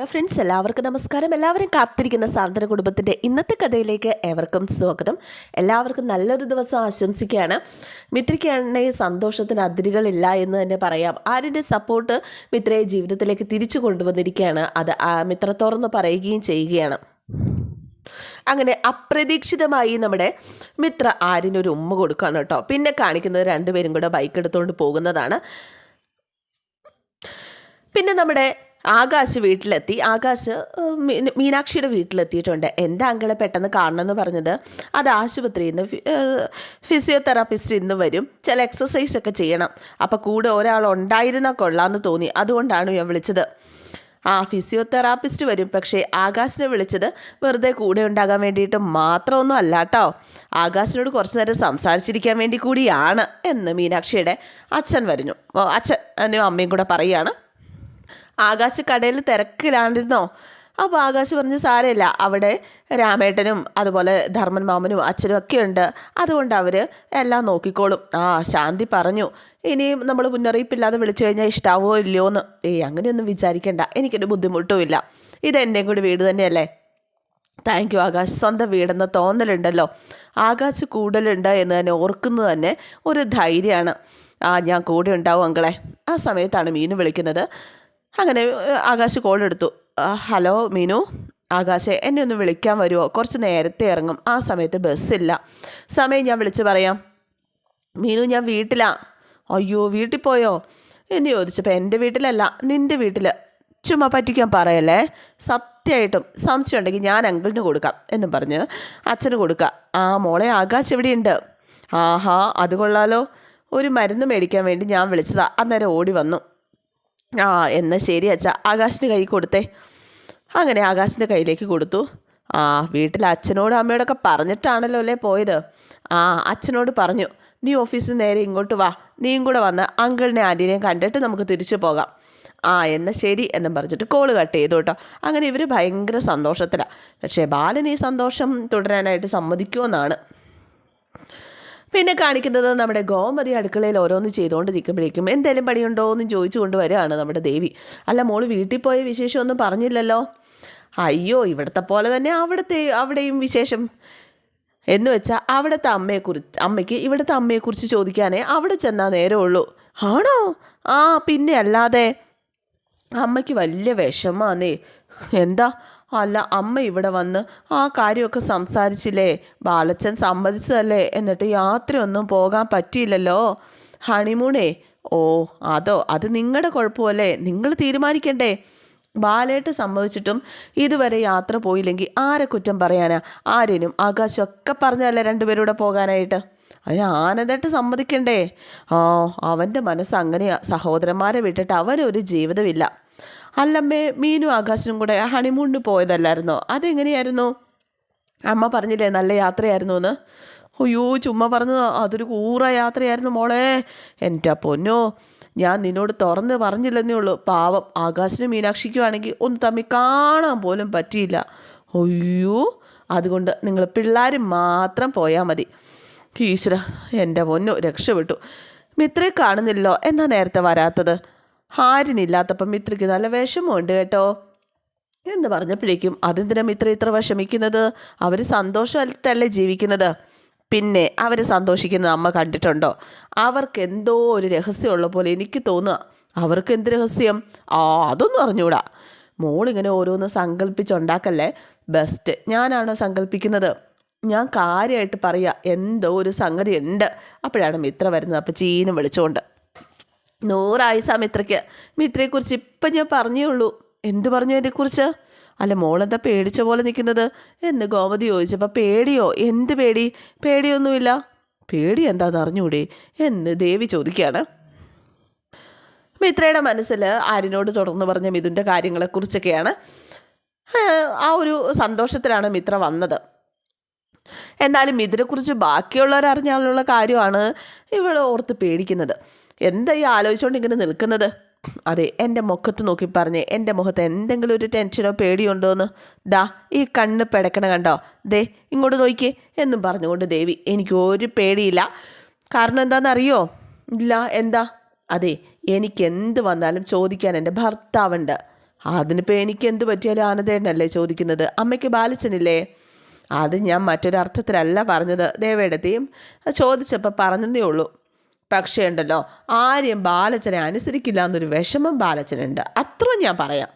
Hello friends എല്ലാവർക്കും നമസ്കാരം. എല്ലാവരും കാത്തിരിക്കുന്ന സാന്ത്വന കുടുംബത്തിന്റെ ഇന്നത്തെ കഥയിലേക്ക് ഏവർക്കും സ്വാഗതം. എല്ലാവർക്കും നല്ലൊരു ദിവസം ആശംസിക്കുകയാണ്. മിത്രയ്ക്കാണെങ്കിൽ സന്തോഷത്തിന് അതിരുകളില്ല എന്ന് തന്നെ പറയാം. ആരുടെ സപ്പോർട്ട് മിത്രയെ ജീവിതത്തിലേക്ക് തിരിച്ചു കൊണ്ടുവന്നിരിക്കുകയാണ്. അത് മിത്ര തുറന്ന് പറയുകയും ചെയ്യുകയാണ്. അങ്ങനെ അപ്രതീക്ഷിതമായി നമ്മുടെ മിത്ര ആരിനൊരു ഉമ്മ കൊടുക്കുകയാണ് കേട്ടോ. പിന്നെ കാണിക്കുന്നത് രണ്ടുപേരും കൂടെ ബൈക്ക് എടുത്തുകൊണ്ട് പോകുന്നതാണ്. പിന്നെ നമ്മുടെ ആകാശ് വീട്ടിലെത്തി. ആകാശ് മീനാക്ഷിയുടെ വീട്ടിലെത്തിയിട്ടുണ്ട്. എന്റെ അങ്കിളെ പെട്ടെന്ന് കാണണമെന്ന് പറഞ്ഞത്? അത് ആശുപത്രിയിൽ നിന്ന് ഫിസിയോതെറാപ്പിസ്റ്റ് ഇന്ന് വരും. ചില എക്സസൈസ് ഒക്കെ ചെയ്യണം. അപ്പോൾ കൂടെ ഒരാൾ ഉണ്ടായിരുന്നാൽ കൊള്ളാമെന്ന് തോന്നി. അതുകൊണ്ടാണ് ഞാൻ വിളിച്ചത്. ആ ഫിസിയോതെറാപ്പിസ്റ്റ് വരും. പക്ഷേ ആകാശിനെ വിളിച്ചത് വെറുതെ കൂടെ ഉണ്ടാകാൻ വേണ്ടിയിട്ട് മാത്രമൊന്നും അല്ല കേട്ടോ ആകാശിനോട് കുറച്ച് നേരം സംസാരിച്ചിരിക്കാൻ വേണ്ടി കൂടിയാണ് എന്ന് മീനാക്ഷിയുടെ അച്ഛൻ വരുന്നു. അച്ഛൻ അച്ഛനും അമ്മയും കൂടെ പറയുകയാണ്. ആകാശ് കടയിൽ തിരക്കിലാണ്ടിരുന്നോ? അപ്പോൾ ആകാശ് പറഞ്ഞ് സാരമില്ല. അവിടെ രാമേട്ടനും അതുപോലെ ധർമ്മൻ മാമനും അച്ഛനും ഒക്കെ ഉണ്ട്. അതുകൊണ്ട് അവർ എല്ലാം നോക്കിക്കോളും. ആ ശാന്തി പറഞ്ഞു ഇനിയും നമ്മൾ മുന്നറിയിപ്പില്ലാതെ വിളിച്ചു കഴിഞ്ഞാൽ ഇഷ്ടാവോ ഇല്ലയോ എന്ന്? ഏയ് അങ്ങനെയൊന്നും വിചാരിക്കേണ്ട. എനിക്കൊരു ബുദ്ധിമുട്ടും ഇല്ല ഇത് എന്റെയും കൂടി വീട് തന്നെയല്ലേ? Thank you Akash. സ്വന്തം വീടെന്ന തോന്നലുണ്ടല്ലോ. ആകാശ് കൂടുതലുണ്ട് എന്ന് തന്നെ ഓർക്കുന്നത് തന്നെ ഒരു ധൈര്യമാണ്. ആ ഞാൻ കൂടെ ഉണ്ടാവും അങ്കളെ. ആ സമയത്താണ് മീനു വിളിക്കുന്നത്. അങ്ങനെ ആകാശ് കോൾ എടുത്തു. ഹലോ മീനു. ആകാശെ എന്നെ ഒന്ന് വിളിക്കാൻ വരുമോ കുറച്ച് നേരത്തെ ഇറങ്ങും. ആ സമയത്ത് ബസ്സില്ല സമയം ഞാൻ വിളിച്ച് പറയാം. മീനു ഞാൻ വീട്ടിലാ. അയ്യോ വീട്ടിൽ പോയോ? എന്ന് ചോദിച്ചപ്പോൾ എന്റെ വീട്ടിലല്ല നിന്റെ വീട്ടിൽ ചുമ്മാ പറ്റിക്കാൻ പറയല്ലേ? സത്യമായിട്ടും സംശയം ഉണ്ടെങ്കിൽ ഞാൻ അങ്കിളിന് കൊടുക്കാം എന്നും പറഞ്ഞ് അച്ഛന് കൊടുക്കുക ആ മോളെ ആകാശ് എവിടെയുണ്ട്? ആഹാ അത് കൊള്ളാലോ. ഒരു മരുന്ന് മേടിക്കാൻ വേണ്ടി ഞാൻ വിളിച്ചതാ. അന്നേരം ഓടി വന്നു. ആ എന്നാൽ ശരി അച്ഛ. ആകാശിന്റെ കൈ കൊടുത്തേ. അങ്ങനെ ആകാശിന്റെ കയ്യിലേക്ക് കൊടുത്തു. ആ വീട്ടിൽ അച്ഛനോടും അമ്മയോടൊക്കെ പറഞ്ഞിട്ടാണല്ലോ അല്ലേ പോയത്? ആ അച്ഛനോട് പറഞ്ഞു നീ ഓഫീസിൽ നേരെ ഇങ്ങോട്ട് വാ. നീയും കൂടെ വന്ന് അങ്കിളിനെ ആന്റീനെയും കണ്ടിട്ട് നമുക്ക് തിരിച്ചു പോകാം. ആ എന്നാൽ ശരി എന്നും പറഞ്ഞിട്ട് കോൾ കട്ട് ചെയ്തു കേട്ടോ. അങ്ങനെ ഇവർ ഭയങ്കര സന്തോഷത്തിലാണ് പക്ഷേ ബാലൻ ഈ സന്തോഷം തുടരാനായിട്ട് സമ്മതിക്കുമെന്നാണ്. പിന്നെ കാണിക്കുന്നത് നമ്മുടെ ഗോമതി അടുക്കളയിൽ ഓരോന്ന് ചെയ്തുകൊണ്ട് നിൽക്കുമ്പോഴേക്കും എന്തേലും പണിയുണ്ടോ എന്ന് ചോദിച്ചു കൊണ്ട് വരികയാണ് നമ്മുടെ ദേവി. അല്ല മോൾ വീട്ടിൽ പോയ വിശേഷമൊന്നും പറഞ്ഞില്ലല്ലോ? അയ്യോ ഇവിടുത്തെ പോലെ തന്നെ അവിടുത്തെ അവിടെയും വിശേഷം. എന്ന് വെച്ചാൽ അവിടുത്തെ അമ്മയെക്കുറിച്ച് അമ്മയ്ക്ക് ഇവിടുത്തെ അമ്മയെക്കുറിച്ച് ചോദിക്കാനേ അവിടെ ചെന്നാൽ നേരമുള്ളൂ ആണോ? ആ പിന്നെ അല്ലാതെ അമ്മയ്ക്ക് വലിയ വിഷമാന്നേ. എന്താ? അല്ല അമ്മ ഇവിടെ വന്ന് ആ കാര്യമൊക്കെ സംസാരിച്ചില്ലേ? ബാലച്ചൻ സമ്മതിച്ചതല്ലേ? എന്നിട്ട് യാത്രയൊന്നും പോകാൻ പറ്റിയില്ലല്ലോ? ഹണിമൂണേ ഓ അതോ അത് നിങ്ങളുടെ കുഴപ്പമല്ലേ? നിങ്ങൾ തീരുമാനിക്കണ്ടേ? ബാലേട്ട് സംഭവിച്ചിട്ടും ഇതുവരെ യാത്ര പോയില്ലെങ്കിൽ ആരെ കുറ്റം പറയാനാ? ആരേനും ആകാശമൊക്കെ പറഞ്ഞല്ലേ രണ്ടുപേരൂടെ പോകാനായിട്ട്? അതിന് ആനന്ദായിട്ട് സമ്മതിക്കണ്ടേ? ഓ അവന്റെ മനസ്സ് അങ്ങനെയാ. സഹോദരന്മാരെ വിട്ടിട്ട് അവനൊരു ജീവിതമില്ല. അല്ലമ്മേ മീനും ആകാശനും കൂടെ ഹണിമൂണിന് പോയതല്ലായിരുന്നോ? അതെങ്ങനെയായിരുന്നു? അമ്മ പറഞ്ഞില്ലേ നല്ല യാത്രയായിരുന്നു എന്ന്? അയ്യോ ചുമ്മാ പറഞ്ഞത് അതൊരു കൂറ യാത്രയായിരുന്നു മോളെ. എന്റെ പൊന്നോ ഞാൻ നിന്നോട് തുറന്ന് പറഞ്ഞില്ലെന്നേ ഉള്ളൂ. പാവം ആകാശനും മീനാക്ഷിക്കും ആണെങ്കിൽ ഒന്ന് തമ്മിൽ കാണാൻ പോലും പറ്റിയില്ല. അയ്യോ അതുകൊണ്ട് നിങ്ങൾ പിള്ളേർ മാത്രം പോയാൽ മതി. ഈശ്വര എന്റെ പൊന്നോ രക്ഷപ്പെട്ടു. മിത്രയെ കാണുന്നില്ലല്ലോ എന്നാ നേരത്തെ വരാത്തത്? ആരിനില്ലാത്തപ്പം മിത്രയ്ക്ക് നല്ല വിഷമമുണ്ട് കേട്ടോ. എന്ന് പറഞ്ഞപ്പോഴേക്കും അതെന്തിനാ മിത്ര ഇത്ര വിഷമിക്കുന്നത്? അവർ സന്തോഷത്തല്ലേ ജീവിക്കുന്നത്? പിന്നെ അവർ സന്തോഷിക്കുന്നത് അമ്മ കണ്ടിട്ടുണ്ടോ? അവർക്ക് എന്തോ ഒരു രഹസ്യമുള്ള പോലെ എനിക്ക് തോന്നുക. അവർക്ക് എന്ത് രഹസ്യം? ആ അതൊന്നും അറിഞ്ഞൂടാ മോളിങ്ങനെ ഓരോന്ന് സങ്കല്പിച്ചുണ്ടാക്കല്ലേ ബെസ്റ്റ് ഞാനാണോ സങ്കല്പിക്കുന്നത് ഞാൻ കാര്യമായിട്ട് പറയുക എന്തോ ഒരു സംഗതി ഉണ്ട് അപ്പോഴാണ് മിത്ര വരുന്നത്. അപ്പോൾ ചീനും വിളിച്ചുകൊണ്ട്. നൂറായുസ മിത്രയ്ക്ക്. മിത്രയെക്കുറിച്ച് ഇപ്പം ഞാൻ പറഞ്ഞേ ഉള്ളൂ. എന്ത് പറഞ്ഞു എന്നെക്കുറിച്ച്? അല്ല മോളെന്താ പേടിച്ച പോലെ നിൽക്കുന്നത്? എന്ന് ഗോമതി ചോദിച്ചപ്പോൾ പേടിയോ? എന്ത് പേടി? പേടിയൊന്നുമില്ല. പേടി എന്താണെന്ന് അറിഞ്ഞൂടെ? എന്ന് ദേവി ചോദിക്കുകയാണ്. മിത്രയുടെ മനസ്സിൽ ആരിനോട് തുടർന്ന് പറഞ്ഞ മിഥുന്റെ കാര്യങ്ങളെക്കുറിച്ചൊക്കെയാണ്. ആ, ഒരു സന്തോഷത്തിലാണ് മിത്ര വന്നത്. എന്നാലും ഇതിനെക്കുറിച്ച് ബാക്കിയുള്ളവരറിഞ്ഞാലുള്ള കാര്യമാണ് ഇവൾ ഓർത്ത് പേടിക്കുന്നത്. എന്താ ഈ ആലോചിച്ചുകൊണ്ട് ഇങ്ങനെ നിൽക്കുന്നത്? അതെ എന്റെ മുഖത്ത് നോക്കി പറഞ്ഞേ എന്റെ മുഖത്ത് എന്തെങ്കിലും ഒരു ടെൻഷനോ പേടിയോ ഉണ്ടോ എന്ന് ദാ ഈ കണ്ണ് പിടക്കണ കണ്ടോ? ദേ ഇങ്ങോട്ട് നോക്കിയേ എന്നും പറഞ്ഞുകൊണ്ട് ദേവി എനിക്ക് ഒരു പേടിയില്ല. കാരണം എന്താണെന്നറിയോ? ഇല്ല എന്താ? അതെ എനിക്ക് എന്ത് വന്നാലും ചോദിക്കാൻ എന്റെ ഭർത്താവുണ്ട്. അതിനിപ്പോൾ എനിക്ക് എന്ത് പറ്റിയാലും ആനന്ദേട്ടനല്ലേ ചോദിക്കുന്നത്? അമ്മയ്ക്ക് ബാലിച്ചനില്ലേ? അത് ഞാൻ മറ്റൊരർത്ഥത്തിലല്ല പറഞ്ഞത്. ദേവേടത്തെയും ചോദിച്ചപ്പോൾ പറഞ്ഞതേ ഉള്ളൂ. പക്ഷേ ഉണ്ടല്ലോ ആരെയും ബാലച്ചനെ അനുസരിക്കില്ല എന്നൊരു വിഷമം ബാലച്ചനുണ്ട്. അത്ര ഞാൻ പറയാം.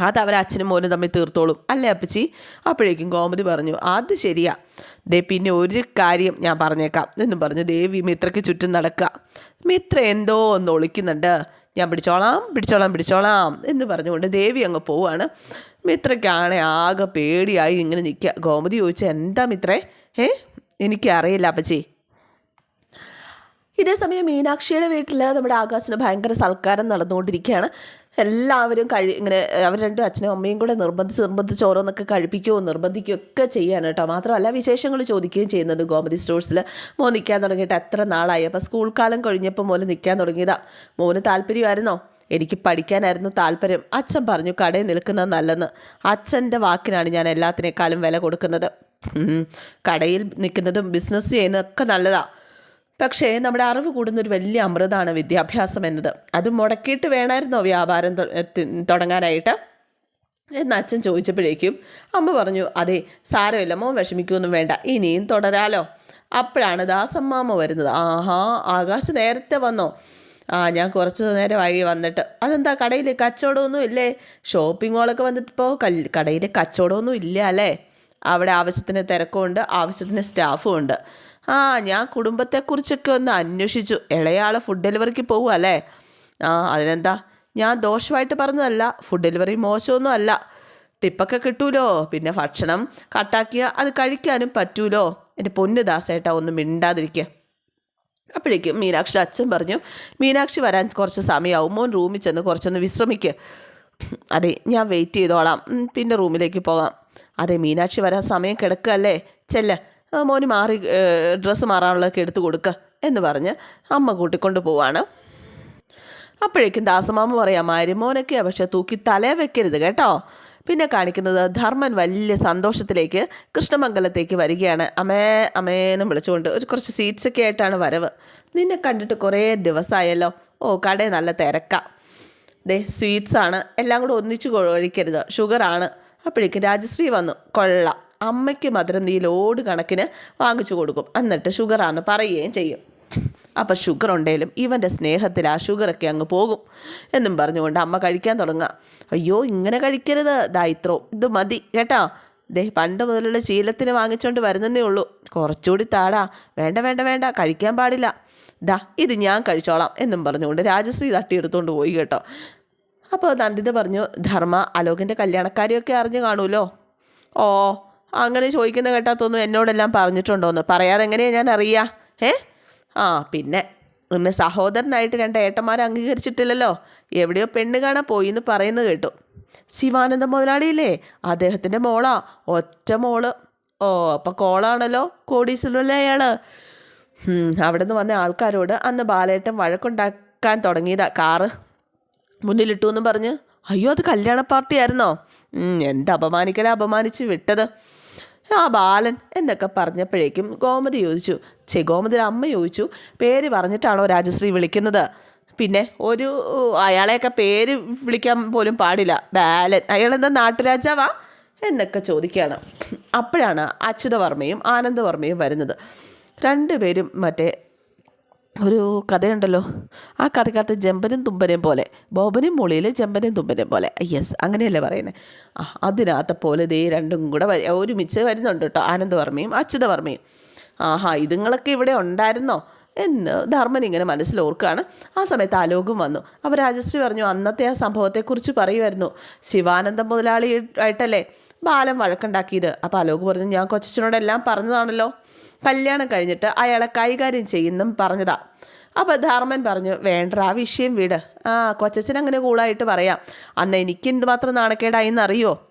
അത് അവർ അച്ഛനും മോനും തമ്മിൽ തീർത്തോളും. അല്ലേ അപ്പച്ചി? അപ്പോഴേക്കും ഗോമതി പറഞ്ഞു അത് ശരിയാ. ദേ പിന്നെ ഒരു കാര്യം ഞാൻ പറഞ്ഞേക്കാം എന്നും പറഞ്ഞു. ദേവി മിത്രയ്ക്ക് ചുറ്റും നടക്കുക മിത്ര എന്തോ ഒന്ന് ഒളിക്കുന്നുണ്ട്. ഞാൻ പിടിച്ചോളാം പിടിച്ചോളാം പിടിച്ചോളാം എന്ന് പറഞ്ഞുകൊണ്ട് ദേവി അങ്ങ് പോവാണ്. മിത്രയ്ക്കാണെ ആകെ പേടിയായി ഇങ്ങനെ നിൽക്കുക ഗോമതി ചോദിച്ചു എന്താ മിത്രേ? ഏ? എനിക്കറിയില്ല അപ്പച്ചി. ഇതേ സമയം മീനാക്ഷിയുടെ വീട്ടിൽ നമ്മുടെ ആകാശിന് ഭയങ്കര സൽക്കാരം നടന്നുകൊണ്ടിരിക്കുകയാണ്. എല്ലാവരും കഴി ഇങ്ങനെ അവർ രണ്ടും അച്ഛനും അമ്മയും കൂടെ നിർബന്ധിച്ച് നിർബന്ധിച്ച് ഓരോന്നൊക്കെ കഴിപ്പിക്കുകയോ നിർബന്ധിക്കുകയോ ഒക്കെ ചെയ്യാൻ കേട്ടോ. മാത്രമല്ല വിശേഷങ്ങൾ ചോദിക്കുകയും ചെയ്യുന്നുണ്ട് ഗോമതി സ്റ്റോഴ്സിൽ മോൻ നിൽക്കാൻ തുടങ്ങിയിട്ട് എത്ര നാളായി? അപ്പോൾ സ്കൂൾ കാലം കഴിഞ്ഞപ്പോൾ മോന് നിൽക്കാൻ തുടങ്ങിയതാ. മോന് താല്പര്യമായിരുന്നോ? എനിക്ക് പഠിക്കാനായിരുന്നു താല്പര്യം. അച്ഛൻ പറഞ്ഞു കടയിൽ നിൽക്കുന്നത് നല്ലെന്ന് അച്ഛന്റെ വാക്കിനാണ് ഞാൻ എല്ലാത്തിനേക്കാളും വില കൊടുക്കുന്നത്. കടയിൽ നിൽക്കുന്നതും ബിസിനസ് ചെയ്യുന്നതൊക്കെ നല്ലതാണ് പക്ഷേ നമ്മുടെ അറിവ് കൂടുന്ന ഒരു വലിയ അമൃതാണ് വിദ്യാഭ്യാസം എന്നത്. അത് മുടക്കിയിട്ട് വേണമായിരുന്നോ വ്യാപാരം തുടങ്ങാനായിട്ട്? എന്ന് അച്ഛൻ ചോദിച്ചപ്പോഴേക്കും അമ്മ പറഞ്ഞു അതെ സാരമില്ല മോൻ വിഷമിക്കൊന്നും വേണ്ട ഇനിയും തുടരാലോ. അപ്പോഴാണ് ദാസമ്മാമ്മ വരുന്നത്. ആഹാ ആകാശ് നേരത്തെ വന്നോ? ആ ഞാൻ കുറച്ച് നേരമായി വന്നിട്ട്. അതെന്താ കടയിൽ കച്ചവടമൊന്നും ഇല്ലേ? ഷോപ്പിംഗ് മോളൊക്കെ വന്നിട്ടിപ്പോൾ കൽ കടയിൽ കച്ചവടമൊന്നും ഇല്ല അല്ലേ? അവിടെ ആവശ്യത്തിന് തിരക്കുമുണ്ട് ആവശ്യത്തിന് സ്റ്റാഫും ഉണ്ട്. ആ ഞാൻ കുടുംബത്തെക്കുറിച്ചൊക്കെ ഒന്ന് അന്വേഷിച്ചു. ഇളയാൾ ഫുഡ് ഡെലിവറിക്ക് പോകുക അല്ലേ? ആ അതിനെന്താ? ഞാൻ ദോഷമായിട്ട് പറഞ്ഞതല്ല. ഫുഡ് ഡെലിവറി മോശമൊന്നും അല്ല. ടിപ്പൊക്കെ കിട്ടൂലോ? പിന്നെ ഭക്ഷണം കട്ടാക്കിയ അത് കഴിക്കാനും പറ്റൂലോ? എന്റെ പൊന്ന് ദാസേട്ടാ ഒന്ന് മിണ്ടാതിരിക്കുക അപ്പോഴേക്കും മീനാക്ഷി അച്ഛൻ പറഞ്ഞു മീനാക്ഷി വരാൻ കുറച്ച് സമയമാവും മോൻ റൂമിൽ ചെന്ന് കുറച്ചൊന്ന് വിശ്രമിക്കുക അതെ ഞാൻ വെയിറ്റ് ചെയ്തോളാം. പിന്നെ റൂമിലേക്ക് പോകാം. അതെ മീനാക്ഷി വരാൻ സമയം കിടക്കുകയല്ലേ? അല്ലേ ആ, മോന് മാറി ഡ്രസ്സ് മാറാനുള്ളതൊക്കെ എടുത്തു കൊടുക്കുക എന്ന് പറഞ്ഞ് അമ്മ കൂട്ടിക്കൊണ്ട് പോവാണ്. അപ്പോഴേക്കും ദാസമാമ പറയാം മരുമോനൊക്കെയാ പക്ഷെ തൂക്കി തലേ വെക്കരുത് കേട്ടോ. പിന്നെ കാണിക്കുന്നത് ധർമ്മൻ വലിയ സന്തോഷത്തിലേക്ക് കൃഷ്ണമംഗലത്തേക്ക് വരികയാണ്. അമേ അമേന്നും വിളിച്ചുകൊണ്ട് ഒരു കുറച്ച് സീറ്റ്സൊക്കെ ആയിട്ടാണ് വരവ്. നിന്നെ കണ്ടിട്ട് കുറേ ദിവസമായല്ലോ ഓ കടയിൽ നല്ല തിരക്കാ. ദേ സ്വീറ്റ്സ് ആണ്. എല്ലാം കൂടെ ഒന്നിച്ച് കഴിക്കരുത് ഷുഗറാണ്. അപ്പോഴേക്കും രാജശ്രീ വന്നു. കൊള്ളാം. അമ്മയ്ക്ക് മധുരം നീ ലോഡ് കണക്കിന് വാങ്ങിച്ചു കൊടുക്കും. എന്നിട്ട് ഷുഗറാന്ന് പറയുകയും ചെയ്യും. അപ്പം ഷുഗർ ഉണ്ടെങ്കിലും ഇവന്റെ സ്നേഹത്തിൽ ആ ഷുഗറൊക്കെ അങ്ങ് പോകും എന്നും പറഞ്ഞുകൊണ്ട് അമ്മ കഴിക്കാൻ തുടങ്ങുക. അയ്യോ ഇങ്ങനെ കഴിക്കരുത്. ദാ ഇത്രോ ഇത് മതി കേട്ടോ. ദേ പണ്ട് മുതലുള്ള ശീലത്തിന് വാങ്ങിച്ചുകൊണ്ട് വരുന്നതേ ഉള്ളൂ. കുറച്ചുകൂടി താടാ. വേണ്ട വേണ്ട വേണ്ട കഴിക്കാൻ പാടില്ല. ദാ ഇത് ഞാൻ കഴിച്ചോളാം എന്നും പറഞ്ഞുകൊണ്ട് രാജശ്രീ തട്ടിയെടുത്തുകൊണ്ട് പോയി കേട്ടോ. അപ്പോൾ നന്ദിത പറഞ്ഞു ധർമ്മ അലോകിന്റെ കല്യാണക്കാരിയൊക്കെ അറിഞ്ഞു കാണുമല്ലോ? ഓ അങ്ങനെ ചോദിക്കുന്ന കേട്ടാത്തൊന്നും എന്നോടെല്ലാം പറഞ്ഞിട്ടുണ്ടോന്ന്? പറയാതെ എങ്ങനെയാ ഞാൻ അറിയാ? ഏ ആ പിന്നെ എന്നെ സഹോദരനായിട്ട് രണ്ട് ഏട്ടന്മാരെ അംഗീകരിച്ചിട്ടില്ലല്ലോ. എവിടെയോ പെണ്ണ് കാണാൻ പോയി എന്ന് പറയുന്നത് കേട്ടു. ശിവാനന്ദ മുതലാളിയില്ലേ? അദ്ദേഹത്തിന്റെ മോളാ. ഒറ്റ മോൾ. ഓ അപ്പം കോളാണല്ലോ കോടീശ്വരല്ലേ അയാൾ? ഉം, അവിടെ നിന്ന് വന്ന ആൾക്കാരോട് അന്ന് ബാലേട്ടൻ വഴക്കുണ്ടാക്കാൻ തുടങ്ങിയതാ. കാറ് മുന്നിലിട്ടു എന്നും പറഞ്ഞ്. അയ്യോ അത് കല്യാണ പാർട്ടി ആയിരുന്നോ ഉം, എന്ത് അപമാനിക്കല അപമാനിച്ച് വിട്ടത്. ആ ബാലൻ എന്നൊക്കെ പറഞ്ഞപ്പോഴേക്കും ഗോമതി ചോദിച്ചു ചെ ഗോമതിയുടെ അമ്മ ചോദിച്ചു പേര് പറഞ്ഞിട്ടാണോ രാജശ്രീ വിളിക്കുന്നത്? പിന്നെ ഒരു അയാളെയൊക്കെ പേര് വിളിക്കാൻ പോലും പാടില്ല. ബാലൻ അയാളെന്താ നാട്ടുരാജാവാ? എന്നൊക്കെ ചോദിക്കുകയാണ്. അപ്പോഴാണ് അച്യുതവർമ്മയും ആനന്ദവർമ്മയും വരുന്നത്. രണ്ടുപേരും മറ്റേ ഒരു കഥയുണ്ടല്ലോ. ആ കഥക്കകത്ത് ജമ്പനും തുമ്പനും പോലെ ബോബനും മുളിയിൽ ജമ്പനും തുമ്പനും പോലെ. യെസ് അങ്ങനെയല്ലേ പറയുന്നത് ആ അതിനകത്തെ പോലെ ദേ രണ്ടും കൂടെ ഒരുമിച്ച് വരുന്നുണ്ട് കേട്ടോ. ആനന്ദവർമ്മയും അച്യുതവർമ്മയും. ആഹാ ഇതുങ്ങളൊക്കെ ഇവിടെ ഉണ്ടായിരുന്നോ? എന്ന് ധർമ്മൻ ഇങ്ങനെ മനസ്സിൽ ഓർക്കുകയാണ്. ആ സമയത്ത് ആലോകം വന്നു. അപ്പോൾ രാജശ്രീ പറഞ്ഞു അന്നത്തെ ആ സംഭവത്തെക്കുറിച്ച് പറയുമായിരുന്നു. ശിവാനന്ദ മുതലാളി ആയിട്ടല്ലേ ബാലം വഴക്കുണ്ടാക്കിയത്? അപ്പോൾ അലോക് പറഞ്ഞു ഞാൻ കൊച്ചനോടെല്ലാം പറഞ്ഞതാണല്ലോ. കല്യാണം കഴിഞ്ഞിട്ട് അയാളെ കൈകാര്യം ചെയ്യുന്നും പറഞ്ഞതാ. അപ്പോൾ ധർമ്മൻ പറഞ്ഞു വേണ്ട ആ വിഷയം വിട്. ആ കൊച്ചച്ഛൻ അങ്ങനെ കൂളായിട്ട് പറയാം. അന്ന് എനിക്ക് എന്തുമാത്രം നാണക്കേടായി എന്നറിയോ?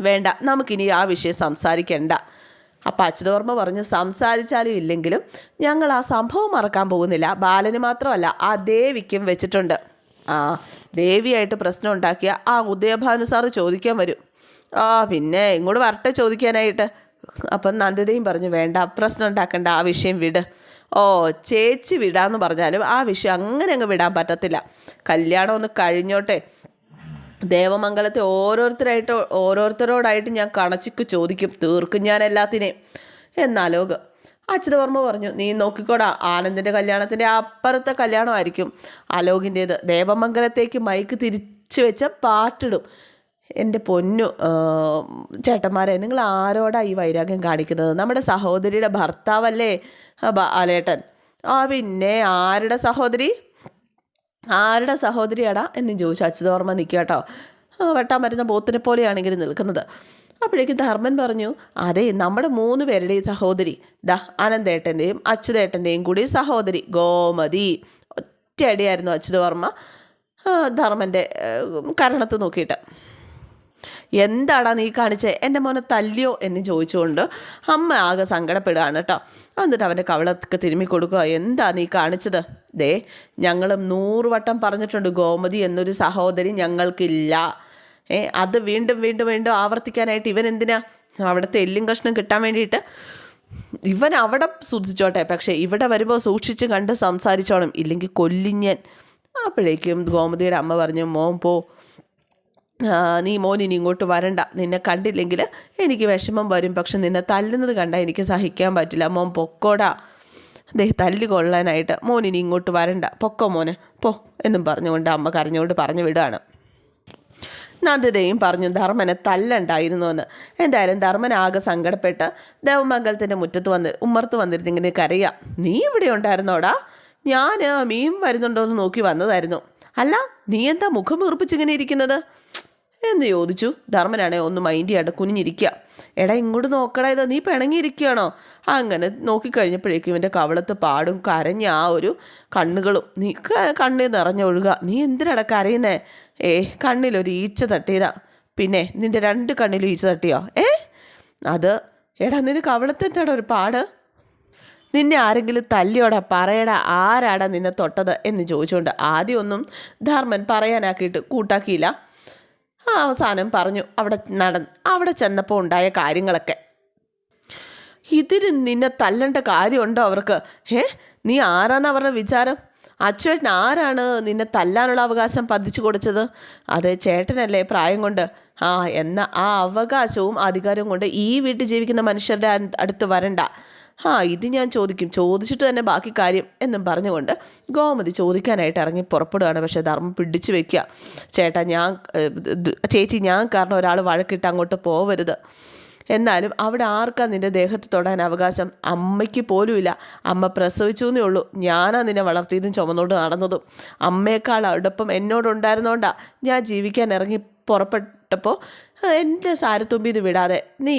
വേണ്ട നമുക്കിനി ആ വിഷയം സംസാരിക്കണ്ട. അപ്പം അച്യുതവർമ്മ പറഞ്ഞു സംസാരിച്ചാലും ഇല്ലെങ്കിലും ഞങ്ങൾ ആ സംഭവം മറക്കാൻ പോകുന്നില്ല. ബാലന് മാത്രമല്ല ആ ദേവിക്കും വെച്ചിട്ടുണ്ട്. ആ ദേവിയായിട്ട് പ്രശ്നം ഉണ്ടാക്കിയ ആ ഉദയഭാനു സാറ് ചോദിക്കാൻ വരും. ആ പിന്നെ ഇങ്ങോട്ട് വരട്ടെ ചോദിക്കാനായിട്ട്. അപ്പം നന്ദിതയും പറഞ്ഞു വേണ്ട പ്രശ്നം ഉണ്ടാക്കേണ്ട ആ വിഷയം വിട്. ഓ ചേച്ചി വിടാന്ന് പറഞ്ഞാലും ആ വിഷയം അങ്ങനെ അങ്ങ് വിടാൻ പറ്റത്തില്ല. കല്യാണം ഒന്ന് കഴിഞ്ഞോട്ടെ. ദേവമംഗലത്തെ ഓരോരുത്തരായിട്ട് ഓരോരുത്തരോടായിട്ട് ഞാൻ കണച്ചിക്ക് ചോദിക്കും. തീർക്കും ഞാൻ എല്ലാത്തിനെയും. എന്നാലോക് അച്യുതവർമ്മ പറഞ്ഞു നീ നോക്കിക്കോടാ ആനന്ദിന്റെ കല്യാണത്തിന്റെ അപ്പുറത്തെ കല്യാണമായിരിക്കും. അലോകിന്റേത് ദേവമംഗലത്തേക്ക് മൈക്ക് തിരിച്ചു വെച്ച പാട്ടിടും. എന്റെ പൊന്നു ചേട്ടന്മാരെ നിങ്ങൾ ആരോടാ ഈ വൈരാഗ്യം കാണിക്കുന്നത്? നമ്മുടെ സഹോദരിയുടെ ഭർത്താവല്ലേ? അലേട്ടൻ ആ പിന്നെ ആരുടെ സഹോദരി? ആരുടെ സഹോദരിയാടാ? എന്ന് ചോദിച്ചു. അച്യുതോർമ്മ നിൽക്കുക കേട്ടോ. വെട്ടാൻ വരുന്ന പോത്തിനെ പോലെയാണെങ്കിൽ നിൽക്കുന്നത്. അപ്പോഴേക്കും ധർമ്മൻ പറഞ്ഞു അതെ നമ്മുടെ മൂന്ന് പേരുടെയും സഹോദരി. ദാ അനന്തേട്ടന്റെയും അച്യുതേട്ടന്റെയും കൂടി സഹോദരി ഗോമതി. ഒറ്റയടിയായിരുന്നു അച്യുതവർമ്മ ധർമ്മന്റെ കരണത്ത് നോക്കിയിട്ട്. എന്താടാ നീ കാണിച്ചത് എന്റെ മോനെ തല്ലിയോ എന്ന് ചോദിച്ചുകൊണ്ട് അമ്മ ആകെ സങ്കടപ്പെടുകയാണ് കേട്ടോ. എന്നിട്ട് അവന്റെ കവളത്തൊക്കെ തിരുമ്മി കൊടുക്കുക. എന്താ നീ കാണിച്ചത്? ദേ ഞങ്ങളും നൂറ് വട്ടം പറഞ്ഞിട്ടുണ്ട് ഗോമതി എന്നൊരു സഹോദരി ഞങ്ങൾക്കില്ല. ഏ അത് വീണ്ടും വീണ്ടും വീണ്ടും ആവർത്തിക്കാനായിട്ട് ഇവൻ എന്തിനാ? അവിടുത്തെ എല്ലും കഷ്ണം കിട്ടാൻ വേണ്ടിയിട്ട് ഇവൻ അവിടെ സൂക്ഷിച്ചോട്ടെ. പക്ഷേ ഇവിടെ വരുമ്പോൾ സൂക്ഷിച്ച് കണ്ട് സംസാരിച്ചോണം. ഇല്ലെങ്കിൽ കൊല്ലിഞ്ഞൻ. അപ്പോഴേക്കും ഗോമതിയുടെ അമ്മ പറഞ്ഞു മോൻ പോ നീ മോൻ ഇനി ഇങ്ങോട്ട് വരണ്ട. നിന്നെ കണ്ടില്ലെങ്കിൽ എനിക്ക് വിഷമം വരും. പക്ഷെ നിന്നെ തല്ലുന്നത് കണ്ടാൽ എനിക്ക് സഹിക്കാൻ പറ്റില്ല. മോൻ പൊക്കോടാ. ദേ തല്ലി കൊള്ളാനായിട്ട് മോൻ ഇനി ഇങ്ങോട്ട് വരണ്ട. പൊക്കോ മോനെ. പോ എന്നും പറഞ്ഞുകൊണ്ട് അമ്മ കരഞ്ഞുകൊണ്ട് പറഞ്ഞു വിടുകയാണ് നന്ദിതയും പറഞ്ഞു ധർമ്മനെ തല്ലുണ്ടായിരുന്നു എന്ന്. എന്തായാലും ധർമ്മൻ ആകെ സങ്കടപ്പെട്ട് ദേവമംഗലത്തിന്റെ മുറ്റത്ത് വന്ന് ഉമ്മർത്ത് വന്നിരുന്നെങ്കിൽ ഇങ്ങനെ കരയാം. നീ ഇവിടെ ഉണ്ടായിരുന്നോടാ? ഞാൻ മീൻ വരുന്നുണ്ടോ എന്ന് നോക്കി വന്നതായിരുന്നു. അല്ല നീ എന്താ മുഖം വീർപ്പിച്ചിങ്ങനെ ഇരിക്കുന്നത്? എന്ന് ചോദിച്ചു. ധർമ്മനാണെ ഒന്ന് മൈൻഡ് ചെയ്യാണ്ട് കുനിഞ്ഞിരിക്കുക എടാ ഇങ്ങോട്ട് നോക്കടാ ഇതാ നീ പിണങ്ങിയിരിക്കുകയാണോ? അങ്ങനെ നോക്കിക്കഴിഞ്ഞപ്പോഴേക്കും ഇവന്റെ കവളത്ത് പാടും കരഞ്ഞ ആ ഒരു കണ്ണുകളും. നീ കണ്ണിൽ നിറഞ്ഞൊഴുക നീ എന്തിനാടാ കരയുന്നേ? ഏ കണ്ണിലൊരു ഈച്ച തട്ടിയതാ. പിന്നെ നിന്റെ രണ്ട് കണ്ണിലും ഈച്ച തട്ടിയോ? ഏ? അത് എടാ നിന്റെ കവളത്തെന്താടാ ഒരു പാട്? നിന്നെ ആരെങ്കിലും തല്ലിയോടാ പറയടാ ആരാടാ നിന്നെ തൊട്ടത് എന്ന് ചോദിച്ചുകൊണ്ട് ആദ്യമൊന്നും ധർമ്മൻ പറയാനാക്കിയിട്ട് കൂട്ടാക്കിയില്ല. അവസാനം പറഞ്ഞു അവിടെ നട അവിടെ ചെന്നപ്പോൾ ഉണ്ടായ കാര്യങ്ങളൊക്കെ. ഇതിന് നിന്നെ തല്ലേണ്ട കാര്യമുണ്ടോ അവർക്ക്? ഏ നീ ആരാന്ന് അവരുടെ വിചാരം? അച്ചുവേട്ടൻ ആരാണ് നിന്നെ തല്ലാനുള്ള അവകാശം പതിച്ചു കൊടുത്തത് അത് ചേട്ടനല്ലേ പ്രായം കൊണ്ട്. ആ എന്ന ആ അവകാശവും അധികാരവും കൊണ്ട് ഈ വീട്ടിൽ ജീവിക്കുന്ന മനുഷ്യരുടെ അടുത്ത് വരണ്ട. ആ ഇത് ഞാൻ ചോദിക്കും. ചോദിച്ചിട്ട് തന്നെ ബാക്കി കാര്യം എന്നും പറഞ്ഞുകൊണ്ട് ഗോമതി ചോദിക്കാനായിട്ട് ഇറങ്ങി പുറപ്പെടുകയാണ്. പക്ഷേ ധർമ്മം പിടിച്ചു വെക്കുക. ചേട്ടാ ഞാൻ ചേച്ചി ഞാൻ കാരണം ഒരാൾ വഴക്കിട്ട് അങ്ങോട്ട് പോവരുത്. എന്നാലും അവിടെ ആർക്കാ നിന്റെ ദേഹത്ത് തൊടാൻ അവകാശം? അമ്മയ്ക്ക് പോലുമില്ല. അമ്മ പ്രസവിച്ചു എന്നേ ഉള്ളൂ. ഞാനാ നിന്നെ വളർത്തിയതും ചുമന്നോണ്ട് നടന്നതും. അമ്മയേക്കാൾ അടുപ്പം എന്നോടുണ്ടായിരുന്നോണ്ടാ ഞാൻ ജീവിക്കാൻ ഇറങ്ങി പുറപ്പെട്ടപ്പോൾ എന്റെ സാരത്തുമ്പി ഇത് വിടാതെ നീ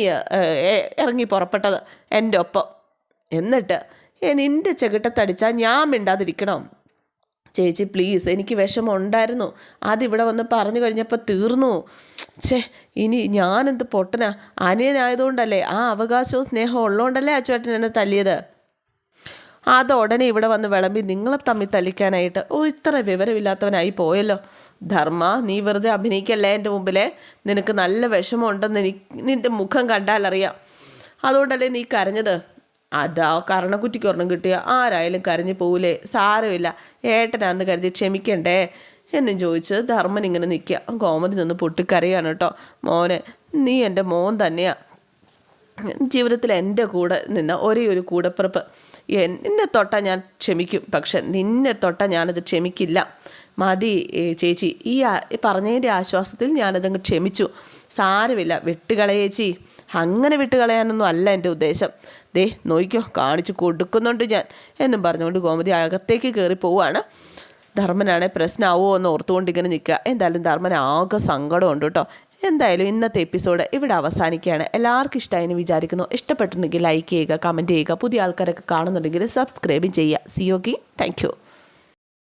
ഇറങ്ങി പുറപ്പെട്ടത്. എന്റെ ഒപ്പം. എന്നിട്ട് ഏ, നിന്റെ ചെകിട്ടത്തടിച്ചാൽ ഞാൻ മിണ്ടാതിരിക്കണം. ചേച്ചി പ്ലീസ് എനിക്ക് വിഷമം ഉണ്ടായിരുന്നു അതിവിടെ വന്ന് പറഞ്ഞു കഴിഞ്ഞപ്പോൾ തീർന്നു. ചേ ഇനി ഞാനെന്ത് പൊട്ടനാ? അനിയനായതുകൊണ്ടല്ലേ ആ അവകാശവും സ്നേഹവും ഉള്ളതുകൊണ്ടല്ലേ അച്ചുവേട്ടൻ എന്നെ തല്ലിയത്? അത് ഉടനെ ഇവിടെ വന്ന് വിളമ്പി നിങ്ങളെ തമ്മിൽ തല്ലിക്കാനായിട്ട് ഓ ഇത്ര വിവരമില്ലാത്തവനായി പോയല്ലോ. ധർമ്മ നീ വെറുതെ അഭിനയിക്കല്ലേ എന്റെ മുമ്പിലെ? നിനക്ക് നല്ല വിഷമമുണ്ടെന്ന് എനിക്ക് നിന്റെ മുഖം കണ്ടാലറിയാം. അതുകൊണ്ടല്ലേ നീ കരഞ്ഞത്? അതാ കർണക്കുറ്റിക്ക് ഒരെണ്ണം കിട്ടിയ. ആരായാലും കരഞ്ഞു പോവില്ലേ സാരമില്ല. ഏട്ടനാന്ന് കരുതി ക്ഷമിക്കണ്ടേ? എന്നും ചോദിച്ച് ധർമ്മൻ ഇങ്ങനെ നിൽക്കുക. കോമതി നിന്ന് പൊട്ടിക്കരയാണ് കേട്ടോ. മോനെ നീ എന്റെ മോൻ തന്നെയാണ് ജീവിതത്തിൽ എന്റെ കൂടെ നിന്ന ഒരേ ഒരു കൂടപ്പിറപ്പ്. എന്നെ തൊട്ടാൽ ഞാൻ ക്ഷമിക്കും. പക്ഷെ നിന്നെ തൊട്ടാൽ ഞാനത് ക്ഷമിക്കില്ല. മതി ചേച്ചി. ഈ പറഞ്ഞതിന്റെ ആശ്വാസത്തിൽ ഞാനതങ്ങ് ക്ഷമിച്ചു. സാരമില്ല വിട്ടുകളയേച്ചി അങ്ങനെ വിട്ടുകളയാനൊന്നും അല്ല എന്റെ ഉദ്ദേശം. ദേ നോയിക്കോ കാണിച്ചു കൊടുക്കുന്നുണ്ട് ഞാൻ എന്നും പറഞ്ഞുകൊണ്ട് ഗോമതി അകത്തേക്ക് കയറി പോവുകയാണ് ധർമ്മനാണെ പ്രശ്നമാവോ എന്ന് ഓർത്തുകൊണ്ട് ഇങ്ങനെ നിൽക്കുക. എന്തായാലും ധർമ്മൻ ആകെ സങ്കടമുണ്ട് കേട്ടോ. എന്തായാലും ഇന്നത്തെ എപ്പിസോഡ് ഇവിടെ അവസാനിക്കുകയാണ്. എല്ലാവർക്കും ഇഷ്ടമായി എന്ന് വിചാരിക്കുന്നു. ഇഷ്ടപ്പെട്ടിട്ടുണ്ടെങ്കിൽ ലൈക്ക് ചെയ്യുക കമന്റ് ചെയ്യുക. പുതിയ ആൾക്കാരൊക്കെ കാണുന്നുണ്ടെങ്കിൽ സബ്സ്ക്രൈബ് ചെയ്യുക. C okay thank